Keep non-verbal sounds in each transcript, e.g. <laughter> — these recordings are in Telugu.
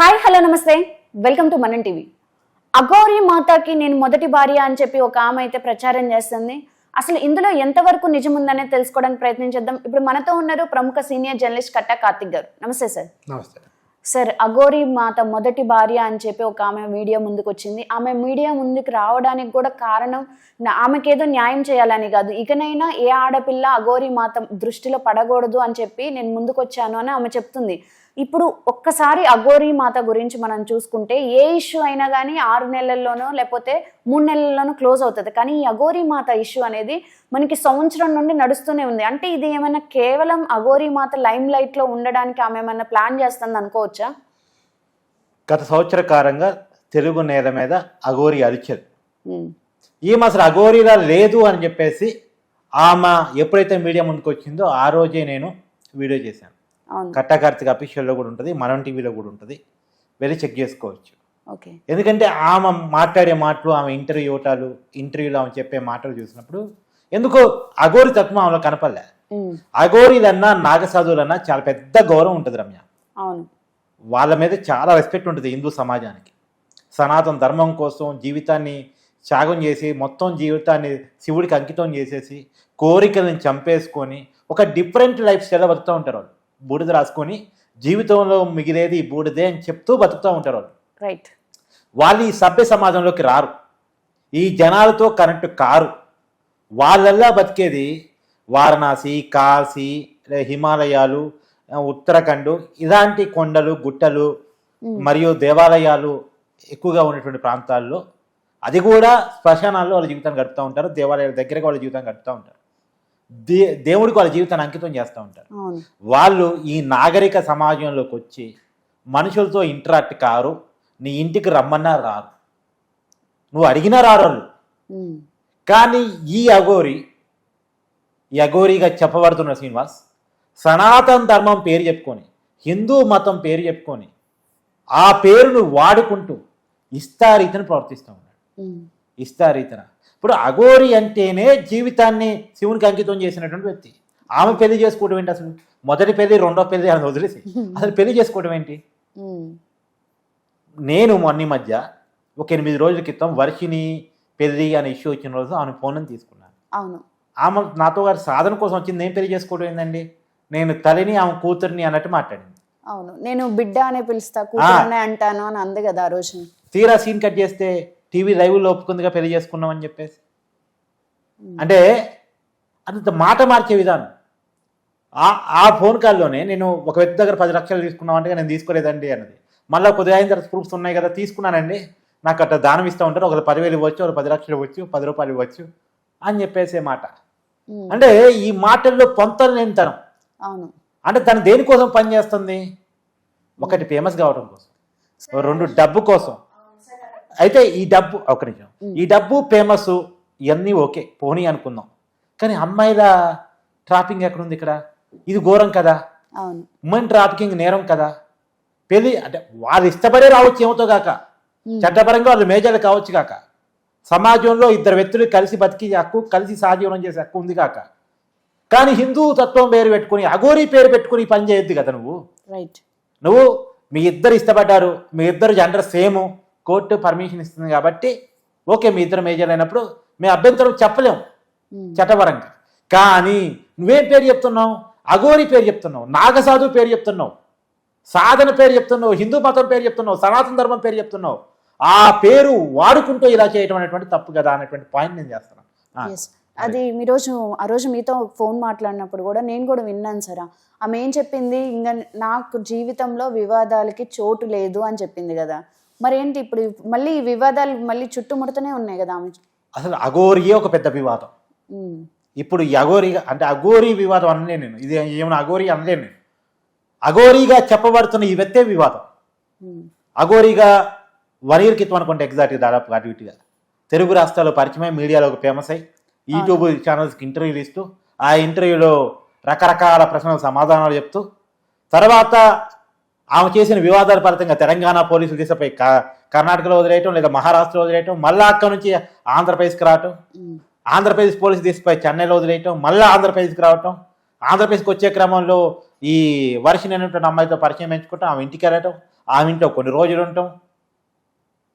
హాయ్ హలో నమస్తే. Welcome to Manan TV. Aghori మాతాకి నేను మొదటి భార్య అని చెప్పి ఒక ఆమె అయితే ప్రచారం చేస్తుంది. అసలు ఇందులో ఎంతవరకు నిజం ఉందనేది తెలుసుకోవడానికి ప్రయత్నించేద్దాం ఇప్పుడు మనతో ఉన్నారు ప్రముఖ సీనియర్ జర్నలిస్ట్ కట్టా కార్తిక్ గారు. నమస్తే సార్. నమస్తే. సార్ అఘోరి మాత మొదటి భార్య అని చెప్పి ఒక ఆమె మీడియా ముందుకు వచ్చింది ఆమె మీడియా ముందుకు రావడానికి కూడా కారణం ఆమెకేదో న్యాయం చేయాలని కాదు. ఇకనైనా ఏ ఆడపిల్ల అఘోరి మాత దృష్టిలో పడకూడదు అని చెప్పి నేను ముందుకు వచ్చాను అని ఆమె చెప్తుంది. ఇప్పుడు ఒక్కసారి అఘోరి మాత గురించి మనం చూసుకుంటే ఏ ఇష్యూ అయినా కానీ ఆరు నెలల్లోనో లేకపోతే మూడు నెలల్లోనో క్లోజ్ అవుతుంది. కానీ ఈ అఘోరి మాత ఇష్యూ అనేది మనకి సంవత్సరం నుండి నడుస్తూనే ఉంది. అంటే ఇది ఏమైనా కేవలం అఘోరి మాత లైమ్ లైట్లో ఉండడానికి ఆమె ఏమైనా ప్లాన్ చేస్తుంది అనుకోవచ్చా? గత సంవత్సర కాలంగా తెలుగు నేల మీద అఘోరి అరిచదు ఉమ్, ఈమె అసలు అఘోరిలా లేదు అని చెప్పేసి ఆమె ఎప్పుడైతే మీడియా ముందుకు వచ్చిందో ఆ రోజే నేను వీడియో చేశాను. అవును. కట్టా కార్తిక్ అఫీషియల్లో కూడా ఉంటుంది మనం టీవీలో కూడా ఉంటుంది. వెళ్ళి చెక్ చేసుకోవచ్చు. ఓకే. ఎందుకంటే ఆమె మాట్లాడే మాటలు ఆమె ఇంటర్వ్యూ ఇవ్వటాలు ఇంటర్వ్యూలో ఆమె చెప్పే మాటలు చూసినప్పుడు ఎందుకో అఘోరి తత్వం ఆమెలో కనపడలే. అఘోరీలన్నా నాగసాధువులన్నా చాలా పెద్ద గౌరవం ఉంటుంది రమ్య. అవును. వాళ్ళ మీద చాలా రెస్పెక్ట్ ఉంటుంది హిందూ సమాజానికి. సనాతన ధర్మం కోసం జీవితాన్ని త్యాగం చేసి మొత్తం జీవితాన్ని శివుడికి అంకితం చేసేసి కోరికలను చంపేసుకొని ఒక డిఫరెంట్ లైఫ్ స్టైల్ బతుకుతూ ఉంటారు వాళ్ళు. బూడిద రాసుకొని జీవితంలో మిగిలేది ఈ బూడిదే అని చెప్తూ బతుకుతూ ఉంటారు వాళ్ళు. రైట్ వాళ్ళు ఈ సభ్య సమాజంలోకి రారు. ఈ జనాలతో కనెక్ట్ కారు. వాళ్ళల్లా బతికేది వారణాసి కాశీ హిమాలయాలు ఉత్తరాఖండ్ ఇలాంటి కొండలు గుట్టలు మరియు దేవాలయాలు ఎక్కువగా ఉన్నటువంటి ప్రాంతాల్లో అది కూడా శ్మశానాల్లో వాళ్ళ జీవితాన్ని గడుపుతూ ఉంటారు. దేవాలయాల దగ్గరకు వాళ్ళ జీవితాన్ని గడుపుతూ ఉంటారు. దే దేవుడికి వాళ్ళ జీవితాన్ని అంకితం చేస్తూ ఉంటారు. వాళ్ళు ఈ నాగరిక సమాజంలోకి వచ్చి మనుషులతో ఇంటరాక్ట్ కారు నీ ఇంటికి రమ్మన్నా రారు. నువ్వు అడిగినా రారు వాళ్ళు. కానీ ఈ అఘోరి ఈ అఘోరిగా చెప్పబడుతున్న శ్రీనివాస్ సనాతన ధర్మం పేరు చెప్పుకొని హిందూ మతం పేరు చెప్పుకొని ఆ పేరును వాడుకుంటూ ఇస్తారీతను ప్రవర్తిస్తూ ఉన్నాడు. ఇస్తారీతన ఇప్పుడు అఘోరి అంటేనే జీవితాన్ని శివునికి అంకితం చేసినటువంటి వ్యక్తి. ఆమె పెళ్ళి చేసుకోవడం ఏంటి అసలు? మొదటి పెళ్ళి రెండో పెళ్ళి అని వదిలేసి <laughs> అసలు పెళ్ళి చేసుకోవడం ఏంటి? నేను మొన్న మధ్య ఒక ఎనిమిది రోజుల క్రితం వర్షిని పెళ్ళి అనే ఇష్యూ వచ్చిన రోజు ఆమె ఫోన్ తీసుకున్నాను. అవును. ఆమె నాతో గారి సాధన కోసం వచ్చింది. నేను పెళ్ళి చేసుకోవడం ఏందండి? నేను తల్లిని ఆమె కూతుర్ని అన్నట్టు మాట్లాడింది. అవును. నేను బిడ్డ అనే పిలుస్తా కూతురునే అంటాను అని అంది కదా ఆ రోజు. తీరా సీన్ కట్ చేస్తే టీవీ లైవ్లో ఒప్పుకుందిగా పెళ్ళి చేసుకున్నాం అని చెప్పేసి. అంటే అంత మాట మార్చే విధానం. ఆ ఆ ఫోన్ కాల్లోనే నేను ఒక వ్యక్తి దగ్గర పది లక్షలు తీసుకున్నాం అంటే నేను తీసుకోలేదండి అన్నది. మళ్ళీ కొద్దిగా అయిన తర్వాత ప్రూఫ్స్ ఉన్నాయి కదా తీసుకున్నానండి. నాకు అట్లా దానం ఇస్తూ ఉంటారు. ఒకరు పదివేలు ఇవ్వచ్చు ఒకరు పది లక్షలు ఇవ్వచ్చు పది రూపాయలు ఇవ్వచ్చు అని చెప్పేసే మాట. అంటే ఈ మాటల్లో పొంతలు లేనితనం అవును. అంటే తను దేనికోసం పనిచేస్తుంది ఒకటి ఫేమస్ కావడం కోసం. రెండు డబ్బు కోసం. అయితే ఈ డబ్బు ఒక నిమిషం. ఈ డబ్బు ఫేమస్ ఇవన్నీ ఓకే పోనీ అనుకుందాం. కానీ అమ్మాయిల ట్రాఫింగ్ ఎక్కడుంది ఇక్కడ? ఇది ఘోరం కదా? ఉమెన్ ట్రాఫికింగ్ నేరం కదా? పెళ్ళి అంటే వాళ్ళు ఇష్టపడే రావచ్చు ఏమవుతో కాక? చట్టపరంగా వాళ్ళు మేజర్లు కావచ్చు కాక? సమాజంలో ఇద్దరు వ్యక్తులు కలిసి బతికి హక్కు కలిసి సహజీవనం చేసే హక్కు ఉంది కాక? కానీ హిందూ తత్వం పేరు పెట్టుకుని అఘోరీ పేరు పెట్టుకుని పని చేయొద్దు కదా నువ్వు? రైట్ నువ్వు మీ ఇద్దరు ఇష్టపడ్డారు మీ ఇద్దరు జెండర్ సేమ్ కోర్టు పర్మిషన్ ఇస్తుంది కాబట్టి ఓకే మీ ఇద్దరు మేజర్ అయినప్పుడు మీ అభ్యంతరం చెప్పలేము చట్టపరంగా. కానీ నువ్వేం పేరు చెప్తున్నావు? అఘోరి పేరు చెప్తున్నావు నాగసాధు పేరు చెప్తున్నావు సాధన పేరు చెప్తున్నావు హిందూ మతం పేరు చెప్తున్నావు సనాతన ధర్మం పేరు చెప్తున్నావు. ఆ పేరు వాడుకుంటూ ఇలా చేయటం అనేటువంటి తప్పు కదా అనేటువంటి పాయింట్ నేను చేస్తున్నాను. అది మీ రోజు ఆ రోజు మీతో ఫోన్ మాట్లాడినప్పుడు కూడా నేను కూడా విన్నాను సార్. ఆమె ఏం చెప్పింది? ఇంకా నాకు జీవితంలో వివాదాలకి చోటు లేదు అని చెప్పింది కదా. మరి ఏంటి ఇప్పుడు మళ్ళీ ఈ వివాదాలు మళ్ళీ చుట్టుముడుతూనే ఉన్నాయి కదా ఆమె? అసలు అఘోరియే ఒక పెద్ద వివాదం. ఇప్పుడు ఈ అఘోరిగా అంటే అఘోరీ వివాదం అనలే నేను. ఇది ఏమైనా అఘోరి అనలే నేను. అఘోరీగా చెప్పబడుతున్న ఈ వ్యక్తే వివాదం. అఘోరీగా వన్ ఇయర్ క్రితం అనుకుంటే ఎగ్జాక్ట్గా దాదాపు అటు ఇటుగా తెలుగు రాష్ట్రాల్లో పరిచయమై మీడియాలోకి ఫేమస్ అయ్యి యూట్యూబ్ ఛానల్స్కి ఇంటర్వ్యూలు ఇస్తూ ఆ ఇంటర్వ్యూలో రకరకాల ప్రశ్నలకు సమాధానాలు చెప్తూ తర్వాత ఆమె చేసిన వివాదాల ఫలితంగా తెలంగాణ పోలీసులు క- కర్ణాటకలో వదిలేయటం లేదా మహారాష్ట్రలో వదిలేయటం మళ్ళీ అక్కడ నుంచి ఆంధ్రప్రదేశ్కి రావటం ఆంధ్రప్రదేశ్ పోలీసు తీసుకుపోయి చెన్నైలో వదిలేయటం మళ్ళీ ఆంధ్రప్రదేశ్కి రావటం ఆంధ్రప్రదేశ్కి వచ్చే క్రమంలో ఈ వర్షిని అనేటువంటి అమ్మాయితో పరిచయం పెంచుకుంటాం ఆమె ఇంటికి వెళ్ళటం ఆమె ఇంట్లో కొన్ని రోజులు ఉంటాం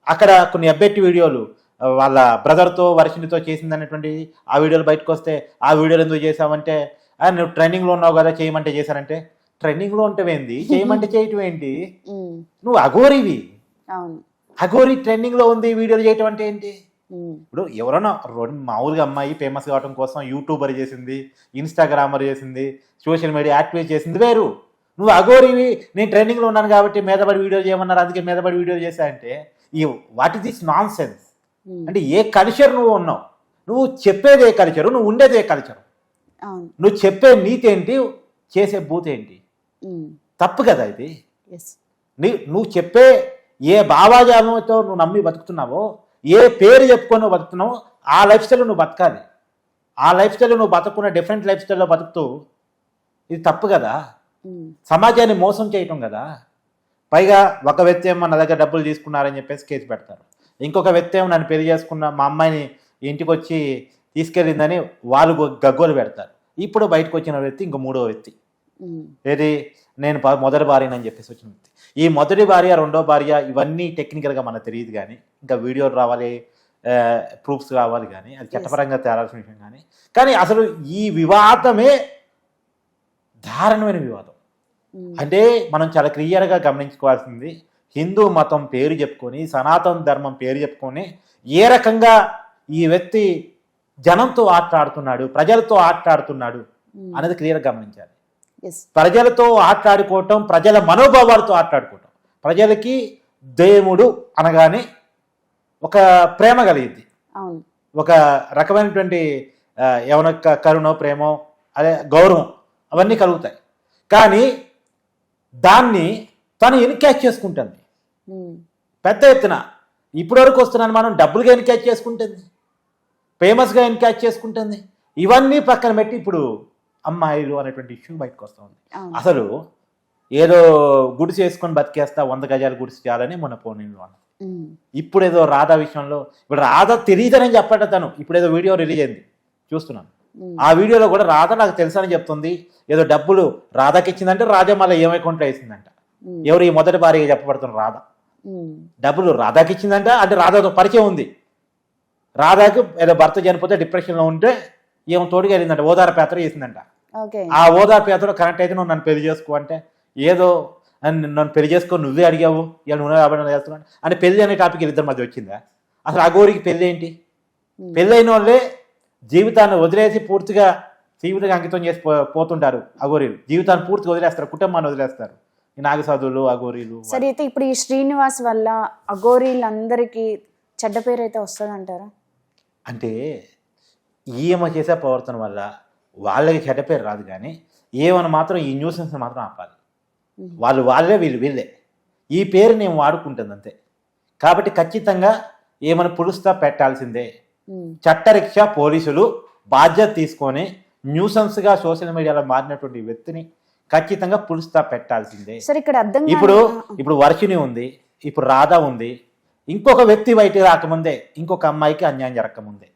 అక్కడ కొన్ని అబ్బెట్టి వీడియోలు వాళ్ళ బ్రదర్తో వర్షినితో చేసింది అనేటువంటి ఆ వీడియోలు బయటకు వస్తే ఆ వీడియోలు ఎందుకు చేసావంటే "ఆ, నువ్వు ట్రైనింగ్లో ఉన్నావు కదా చేయమంటే చేశారంటే ట్రైనింగ్లో ఉంటవేంది? <laughs> చేయమంటే చేయటం ఏంటి నువ్వు అఘోరివి. అఘోరి ట్రెండింగ్లో ఉంది వీడియోలు చేయటం అంటే ఏంటి? ఇప్పుడు ఎవరైనా రోడ్ మామూలుగా అమ్మాయి ఫేమస్ కావడం కోసం యూట్యూబర్ చేసింది ఇన్స్టాగ్రామర్ చేసింది సోషల్ మీడియా యాక్టివేట్ చేసింది వేరు. నువ్వు అఘోరివి నేను ట్రెండింగ్లో ఉన్నాను కాబట్టి మీదపడి వీడియో చేయమన్నారు అందుకే మీదపడి వీడియో చేశా అంటే ఈ what is this nonsense అంటే ఏ కల్చర్ నువ్వు ఉన్నావు? నువ్వు చెప్పేది ఏ కల్చరు నువ్వు ఉండేది ఏ కల్చరు నువ్వు చెప్పే నీతి ఏంటి? చేసే బూత్ ఏంటి? తప్పు కదా ఇది? నీ నువ్వు చెప్పే ఏ భావాజాలంతో నువ్వు నమ్మి బతుకుతున్నావో ఏ పేరు చెప్పుకొని నువ్వు బతుకుతున్నావో ఆ లైఫ్ స్టైల్ నువ్వు బతకాలి. ఆ లైఫ్ స్టైల్ నువ్వు బతుకున్న డిఫరెంట్ లైఫ్ స్టైల్లో బతుకుతూ ఇది తప్పు కదా? సమాజాన్ని మోసం చేయటం కదా? పైగా ఒక వ్యక్తి ఏమో నా దగ్గర డబ్బులు తీసుకున్నారని చెప్పేసి కేసు పెడతారు. ఇంకొక వ్యక్తి ఏమో నన్ను పెళ్ళి చేసుకున్న మా అమ్మాయిని ఇంటికి వచ్చి తీసుకెళ్ళిందని వాళ్ళు గగ్గోలు పెడతారు. ఇప్పుడు బయటకు వచ్చిన వ్యక్తి ఇంకో మూడో వ్యక్తి. ఏది? నేను మొదటి భార్యనని చెప్పేసి వచ్చిన వ్యక్తి. ఈ మొదటి భార్య రెండో భార్య ఇవన్నీ టెక్నికల్గా మనకు తెలియదు కానీ ఇంకా వీడియోలు రావాలి ప్రూఫ్స్ కావాలి కానీ అది చట్టపరంగా తేరాల్సిన విషయం కానీ కానీ అసలు ఈ వివాదమే దారుణమైన వివాదం. ఉమ్, అంటే మనం చాలా క్లియర్గా గమనించుకోవాల్సింది హిందూ మతం పేరు చెప్పుకొని సనాతన ధర్మం పేరు చెప్పుకొని ఏ రకంగా ఈ వ్యక్తి జనంతో ఆటలాడుతున్నాడు ప్రజలతో ఆటలాడుతున్నాడు ఉమ్, అనేది క్లియర్గా గమనించాలి. ప్రజలతో ఆటలాడుకోవటం ప్రజల మనోభావాలతో ఆటలాడుకోవటం. ప్రజలకి దేవుడు అనగానే ఒక ప్రేమ కలిగింది. ఒక రకమైనటువంటి క- కరుణో ప్రేమో అదే గౌరవం అవన్నీ కలుగుతాయి. కానీ దాన్ని తను ఎన్క్యాచ్ చేసుకుంటుంది? పెద్ద ఎత్తున ఇప్పటి వరకు వస్తున్నాను మనం డబ్బులుగా ఎన్క్యాచ్ చేసుకుంటుంది? ఫేమస్గా ఎన్క్యాచ్ చేసుకుంటుంది? ఇవన్నీ పక్కన పెట్టి ఇప్పుడు అమ్మాయిలు అనేటువంటి ఇష్యూ బయటకు వస్తూ ఉంది అసలు ఏదో గుడిసి వేసుకొని బతికేస్తా వంద గజాలు గుడిసి చేయాలని మొన్న పోనీళ్ళు అన్న. ఉమ్, ఇప్పుడు ఏదో రాధా విషయంలో ఇప్పుడు రాధా తెలియదని చెప్పట తను. ఇప్పుడు ఏదో వీడియో రిలీజ్ అయింది. చూస్తున్నాను. ఆ వీడియోలో కూడా రాధ నాకు తెలుసని చెప్తుంది. ఏదో డబ్బులు రాధాకి ఇచ్చిందంటే రాజా మళ్ళీ ఏం అకౌంట్లో వేసిందంట. ఎవరు ఈ మొదటి భార్యగా చెప్పబడుతున్న రాధ? డబ్బులు రాధాకి ఇచ్చిందంట అంటే రాధాతో పరిచయం ఉంది. రాధాకు ఏదో భర్త చనిపోతే డిప్రెషన్లో ఉంటే ఏమో తోడుగా వెళ్ళిందంట ఓదార పాత్ర చేసిందంట ఆ ఓదార పాత్ర కరెక్ట్ అయితే నువ్వు నన్ను పెళ్ళి చేసుకో అంటే ఏదో నన్ను పెళ్ళి చేసుకో నువ్వే అడిగావు ఇలా నువ్వే కాబట్టి చేస్తున్నాను అంటే పెళ్ళి అనే టాపిక్ ఇద్దరి మధ్య వచ్చిందా? అసలు ఆ గోరికి పెళ్ళి ఏంటి? ఉమ్, పెళ్ళైన వాళ్ళే జీవితాన్ని వదిలేసి పూర్తిగా జీవితంగా అంకితం చేసి పో- పోతుంటారు అఘోరీలు జీవితాన్ని పూర్తిగా వదిలేస్తారు కుటుంబాన్ని వదిలేస్తారు. ఈ నాగసాధువులు అఘోరీలు సరే అయితే ఇప్పుడు ఈ శ్రీనివాస్ వల్ల అఘోరీలందరికీ చెడ్డ పేరు అయితే వస్తుందంటారా? అంటే ఈమె చేసే ప్రవర్తన వల్ల వాళ్ళకి చెడ్డ పేరు రాదు కానీ ఏమని మాత్రం ఈ న్యూసెన్స్ మాత్రం ఆపాలి. వాళ్ళు వాళ్ళే వీళ్ళు వీళ్ళే. ఈ పేరు నేను వాడుకుంటుంది అంతే. కాబట్టి ఖచ్చితంగా ఏమైనా పులుస్తా పెట్టాల్సిందే. చట్టరీక్ష పోలీసులు బాధ్యత తీసుకొని న్యూసెన్స్గా సోషల్ మీడియాలో మారినటువంటి వ్యక్తిని ఖచ్చితంగా పులుస్తా పెట్టాల్సిందే. సరే ఇక్కడ అర్థం ఇప్పుడు ఇప్పుడు వర్షిని ఉంది ఇప్పుడు రాధా ఉంది ఇంకొక వ్యక్తి బయటికి రాకముందే ఇంకొక అమ్మాయికి అన్యాయం జరగకముందే.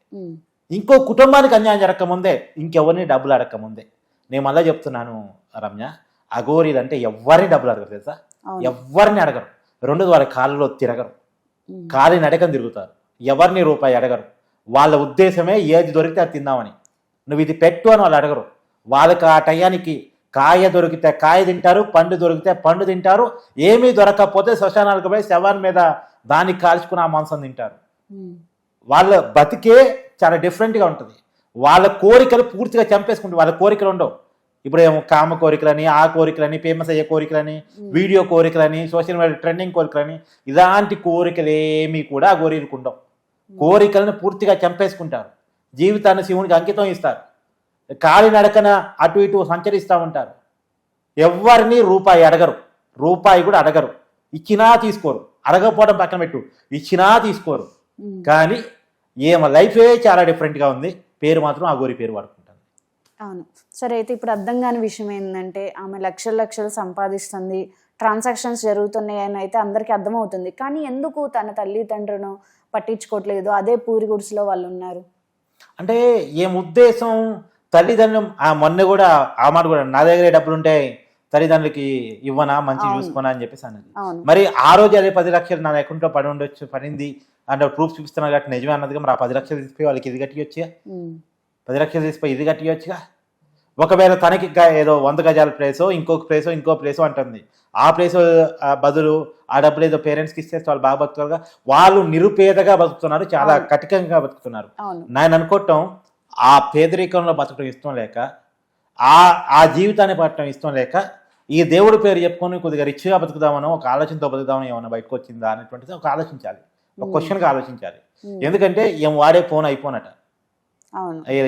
ఇంకో కుటుంబానికి అన్యాయం జరగకముందే ఇంకెవరిని డబ్బులు అడగకముందే. నేను మళ్ళీ చెప్తున్నాను రమ్య అఘోరీలు అంటే ఎవరిని డబ్బులు అడగరు తెలుసా. ఎవరిని అడగరు. రెండు వాళ్ళ కాళ్ళలో తిరగరు. కాలి నడకని తిరుగుతారు. ఎవరిని రూపాయి అడగరు. వాళ్ళ ఉద్దేశమే ఏది దొరికితే అది తిందామని. నువ్వు ఇది పెట్టు అని వాళ్ళు అడగరు. వాళ్ళకి ఆ టయానికి కాయ దొరికితే కాయ తింటారు పండు దొరికితే పండు తింటారు ఏమీ దొరకకపోతే శ్మశానాలకు పోయి శవాన్ని మీద దాన్ని కాల్చుకుని ఆ మాంసం తింటారు. వాళ్ళ బతికే చాలా డిఫరెంట్గా ఉంటుంది. వాళ్ళ కోరికలు పూర్తిగా చంపేసుకుంటారు వాళ్ళ కోరికలు ఉండవు. ఇప్పుడు ఏమో కామ కోరికలని ఆ కోరికలని ఫేమస్ అయ్యే కోరికలని వీడియో కోరికలని సోషల్ మీడియా ట్రెండింగ్ కోరికలని ఇలాంటి కోరికలు ఏమీ కూడా ఉండవు కోరికలను పూర్తిగా చంపేసుకుంటారు. జీవితాన్ని శివునికి అంకితం ఇస్తారు. కాలి నడకన అటు ఇటు సంచరిస్తూ ఉంటారు. ఎవరిని రూపాయి అడగరు. రూపాయి కూడా అడగరు. ఇచ్చినా తీసుకోరు. అడగకపోవడం పక్కన పెట్టు. ఇచ్చినా తీసుకోరు. కానీ ఏమ లైఫే చాలా డిఫరెంట్గా ఉంది. పేరు మాత్రం ఆ గోరి పేరు వాడుకుంటాను. అవును. సరే అయితే ఇప్పుడు అర్థం కాని విషయం ఏంటంటే ఆమె లక్షల లక్షలు సంపాదిస్తుంది. ట్రాన్సాక్షన్స్ జరుగుతున్నాయి అని అయితే అందరికీ అర్థమవుతుంది. కానీ ఎందుకు తన తల్లిదండ్రులను పట్టించుకోవట్లేదు? అదే పూరి గుడిసెలో వాళ్ళు ఉన్నారు. అంటే ఏం ఉద్దేశం? తల్లిదండ్రులు ఆ మొన్న కూడా ఆ మాట కూడా నా దగ్గర డబ్బులు ఉంటాయి తల్లిదండ్రులకి ఇవ్వనా? మంచి. చూసుకోనా? అని చెప్పేసి అన్నది. మరి ఆ రోజు అదే పది లక్షలు నా అకౌంట్లో పడి ఉండొచ్చు పడింది. అంటే ప్రూఫ్ చూపిస్తున్నారు కాబట్టి నిజమే అన్నదిగా మరి ఆ పది లక్షలు తీసిపోయి వాళ్ళకి ఇది కట్టియొచ్చుగా. పది లక్షలు తీసిపోయి ఇది కట్టియొచ్చుగా? ఒకవేళ తనకి ఏదో వంద గజాల ప్లేసో ఇంకొక ప్లేసో ఇంకో ప్లేసో అంటుంది. ఆ ప్లేస్ బదులు ఆ డబ్బులు ఏదో పేరెంట్స్కి ఇస్తే వాళ్ళు బాగా బతుకుతారుగా? వాళ్ళు నిరుపేదగా బతుకుతున్నారు చాలా. కటికంగా బతుకుతున్నారు. నేను అనుకోవటం ఆ పేదరికంలో బతకడం ఇష్టం లేక ఆ ఆ జీవితాన్ని పడటం ఇష్టం లేక ఈ దేవుడి పేరు చెప్పుకొని కొద్దిగా రిచ్గా బతుకుదామనో ఒక ఆలోచనతో బతుకుదామని ఏమైనా బయటకు వచ్చిందా అనేటువంటిది ఒక ఆలోచించాలి. ఒక Hmm. క్వశ్చన్గా ఆలోచించాలి ఉమ్. ఎందుకంటే ఏం వాడే ఫోన్ అయిపోనట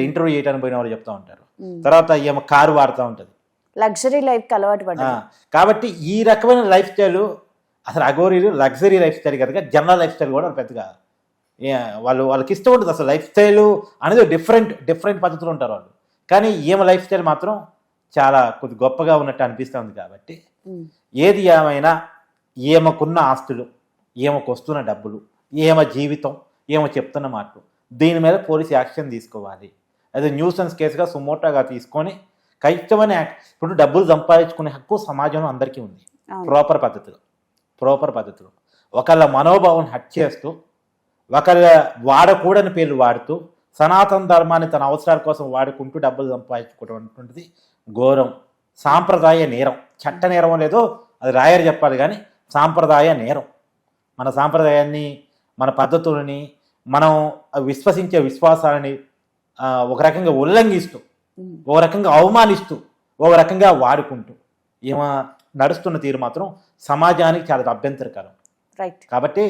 ఇంటర్వ్యూ చేయడానికి పోయిన వాళ్ళు చెప్తా ఉంటారు ఉమ్. తర్వాత ఏమో కారు వాడుతూ ఉంటుంది లగ్జరీ లైఫ్ అలవాటు ఆ, పడ్డారు కాబట్టి ఈ రకమైన లైఫ్ స్టైల్ అసలు అగోరీలు లగ్జరీ లైఫ్ స్టైల్ కదా జనరల్ లైఫ్ స్టైల్ కూడా పెద్దగా వాళ్ళు వాళ్ళకి ఇష్టం ఉంటుంది అసలు లైఫ్ స్టైల్ అనేది డిఫరెంట్ డిఫరెంట్ పద్ధతులు ఉంటారు వాళ్ళు కానీ ఈమె లైఫ్ స్టైల్ మాత్రం చాలా కొద్ది గొప్పగా ఉన్నట్టు అనిపిస్తుంది కాబట్టి. ఏది ఏమైనా ఈమెకున్న ఆస్తులు ఈమెకు వస్తున్న డబ్బులు ఈమె జీవితం ఈమె చెప్తున్న మాటలు. దీని మీద పోలీస్ యాక్షన్ తీసుకోవాలి. అది న్యూసెన్స్ కేసుగా సుమోటోగా తీసుకొని యాక్- ఇప్పుడు డబ్బులు సంపాదించుకునే హక్కు సమాజంలో అందరికీ ఉంది. ప్రాపర్ పద్ధతిలో. ప్రాపర్ పద్ధతిలో. ఒకళ్ళ మనోభావం హట్ చేస్తూ ఒకళ్ళ వాడకూడని పేర్లు వాడుతూ సనాతన ధర్మాన్ని తన అవసరాల కోసం వాడుకుంటూ డబ్బులు సంపాదించుకోవడం అనేటువంటిది ఘోరం. సాంప్రదాయ నేరం. చట్ట నేరం లేదో అది రాయర్ చెప్పాలి కానీ సాంప్రదాయ నేరం. మన సాంప్రదాయాన్ని మన పద్ధతులని మనం విశ్వసించే విశ్వాసాలని ఒక రకంగా ఉల్లంఘిస్తూ. ఒక రకంగా అవమానిస్తూ ఒక రకంగా వాడుకుంటూ ఈమె నడుస్తున్న తీరు మాత్రం సమాజానికి చాలా అభ్యంతరకరం. రైట్ కాబట్టి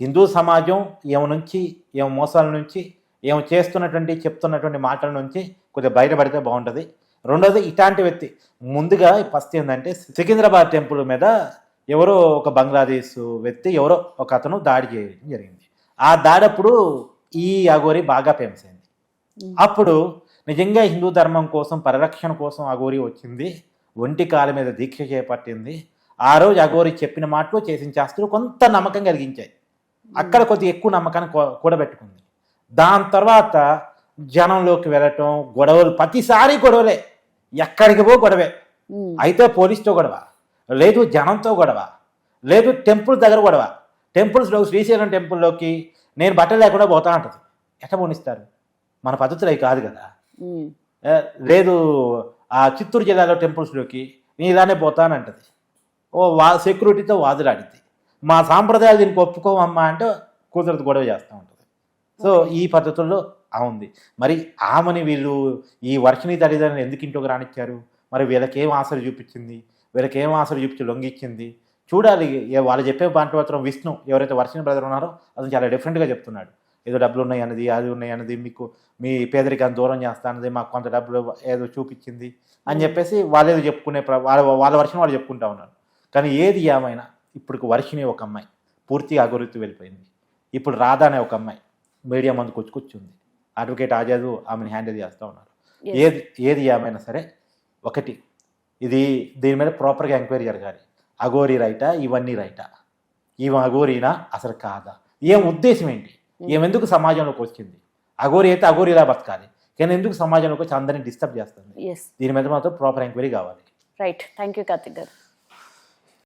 హిందూ సమాజం ఈమె నుంచి ఈమె మోసాల నుంచి ఈమె చేస్తున్నటువంటి చెప్తున్నటువంటి మాటల నుంచి కొద్దిగా బయటపడితే బాగుంటుంది. రెండోది ఇట్లాంటి వ్యక్తి. ముందుగా ఫస్ట్ ఏంటంటే సికింద్రాబాద్ టెంపుల్ మీద ఎవరో ఒక బంగ్లాదేశ్ వ్యక్తి ఎవరో ఒక అతను దాడి చేయడం జరిగింది. ఆ దాడప్పుడు ఈ అఘోరి బాగా ఫేమస్ అయింది. అప్పుడు నిజంగా హిందూ ధర్మం కోసం పరిరక్షణ కోసం అఘోరి వచ్చింది. ఒంటి కాలు మీద దీక్ష చేపట్టింది. ఆ రోజు అఘోరి చెప్పిన మాటలు చేసిన చేస్తులు కొంత నమ్మకం కలిగించాయి. అక్కడ కొద్దిగా ఎక్కువ నమ్మకాన్ని కూడబెట్టుకుంది. దాని తర్వాత జనంలోకి వెళ్ళటం గొడవలు ప్రతిసారి గొడవలే. ఎక్కడికి పో గొడవే. అయితే పోలీస్తో గొడవ. లేదు జనంతో గొడవ లేదు టెంపుల్ దగ్గర గొడవ. టెంపుల్స్లో శ్రీశైలం టెంపుల్లోకి నేను బట్టలు లేకుండా పోతా అంటది. ఎట్లా పోనిస్తారు? మన పద్ధతులు అవి కాదు కదా. లేదు ఆ చిత్తూరు జిల్లాలో టెంపుల్స్లోకి నేను ఇలానే పోతానంటది ఓ వా సెక్యూరిటీతో వాదులాడింది మా సాంప్రదాయాలు దీనికి ఒప్పుకోమమ్మా అంటే కుదరదు గొడవ చేస్తూ ఉంటుంది. సో ఈ పద్ధతుల్లో ఉంది. మరి ఆమెని వీళ్ళు ఈ వర్షిని తల్లిదండ్రులు ఎందుకు ఇంట్లోకి రానిచ్చారు? మరి వీళ్ళకేం ఆశలు చూపించింది? వీళ్ళకేం ఆశలు చూపించి లొంగిచ్చింది? చూడాలి ఏ- వాళ్ళు చెప్పే మాత్రం విష్ణు ఎవరైతే వర్షిని బ్రదర్ ఉన్నారో అతను చాలా డిఫరెంట్గా చెప్తున్నాడు. ఏదో డబ్బులు ఉన్నాయి అన్నది అది ఉన్నాయి అన్నది మీకు మీ పేదరికాన్ని దూరం చేస్తా అన్నది మాకు కొంత డబ్బులు ఏదో చూపించింది అని చెప్పేసి వాళ్ళు ఏదో చెప్పుకునే వాళ్ళ వాళ్ళ వర్షం వాళ్ళు చెప్పుకుంటా ఉన్నారు. కానీ ఏది ఏమైనా ఇప్పుడు వర్షిని ఒక అమ్మాయి. పూర్తిగా అభివృద్ధి వెళ్ళిపోయింది. ఇప్పుడు రాధా అనే ఒక అమ్మాయి మీడియా మందుకు వచ్చి కూర్చుంది అడ్వకేట్ ఆజాదు ఆమెను హ్యాండిల్ చేస్తూ ఉన్నారు. ఏది ఏది ఏమైనా సరే ఒకటి ఇది దీని మీద ప్రాపర్గా ఎంక్వైరీ జరగాలి అఘోరి రైటా ఇవన్నీ రైటా. ఈమె అఘోరీనా? అసలు కాదా. ఏం ఉద్దేశం ఏంటి? ఏమెందుకు సమాజంలోకి వచ్చింది? అఘోరి అయితే అఘోరిలా బతకాలి. కానీ ఎందుకు సమాజంలోకి వచ్చి అందరిని డిస్టర్బ్ చేస్తుంది? దీని మీద మాత్రం ప్రాపర్ ఎంక్వైరీ కావాలి. Right thank you Karthik garu.